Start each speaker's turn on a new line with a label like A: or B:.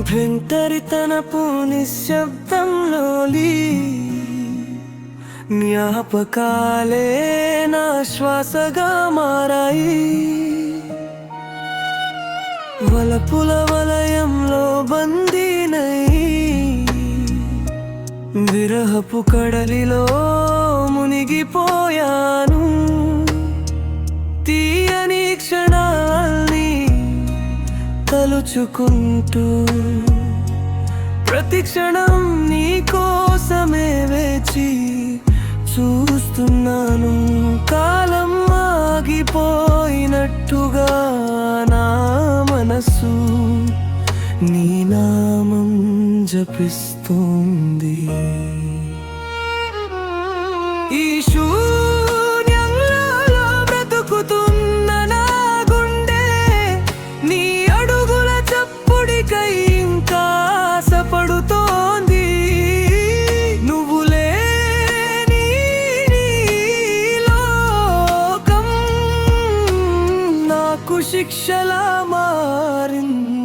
A: ఒంటరితనపు నిశ్శబ్దంలోలి జ్ఞాపకాలే నా శ్వాసగా మారాయి. వలపుల వలయంలో బందీనై విరహపు కడలిలో మునిగిపోయాను. తలుచుకుంటూ ప్రతి క్షణం నీ కోసమే వేచి చూస్తున్నాను. కాలం ఆగిపోయినట్టుగా నా మనసు నీ నామం జపిస్తుంది. నీకై ఇంకా ఆశపడుతోంది. శిక్షలా మారింది.